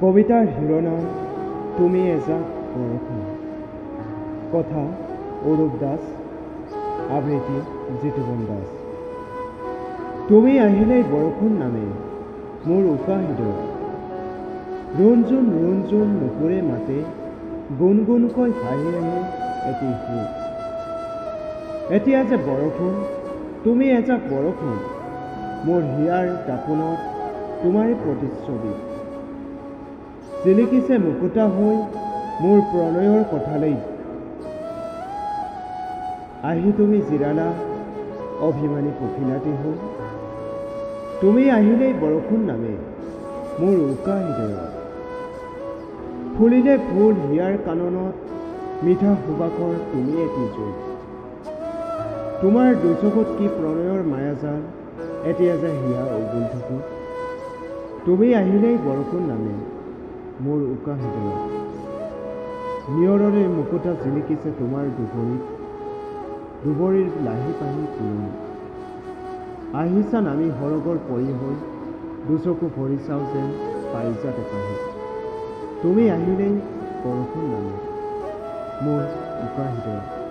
কবিতাৰ শিৰোনাম তুমি এজাক বৰষুণ কথা অৰূপ দাস। আবৃত্তি জিতুপন দাস। তুমি আহিলেই বৰষুণ নামে মোৰ উকা হৃদয় ৰুণজুণ ৰুণজুণ নুপুৰে মাতে গুণ গুণকৈ ভাহি আহে এটি সুৰ। এতিয়া যে বৰষুণ তুমি এজাক বৰষুণ মোৰ হিয়াৰ দাপোনত তোমাৰে প্ৰতিচ্ছবি। জিলিকিছে মুকুতা হৈ মোৰ প্ৰণয়ৰ কথালৈ আহি তুমি জিৰালা অভিমানী পখিলাটি হৈ। তুমি আহিলেই বৰষুণ নামে মোৰ উকা হৃদয়ত। ফুলিলে ফুল হিয়াৰ কাণনত মিঠা সুবাসৰ তুমি এটি জোৰ তোমাৰ দুচকুত কি প্ৰণয়ৰ মায়াজাল এতিয়া যে হিয়া উগুল থকো। তুমি আহিলেই বৰষুণ নামে মোৰ উকা হৃদয়ত নিয়ৰৰে মুকুতা জিলিকিছে তোমাৰ দুবৰিত দুবৰিৰ লাহি পাহি পুৰণি আহিছা নামি সৰগৰ পৰি হৈ দুচকু ভৰি চাওঁ যেন পাৰিজাত এপাহি তুমি আহিলেই বৰষুণ নামে। মোৰ উকা হৃদয়ত ধন্যবাদ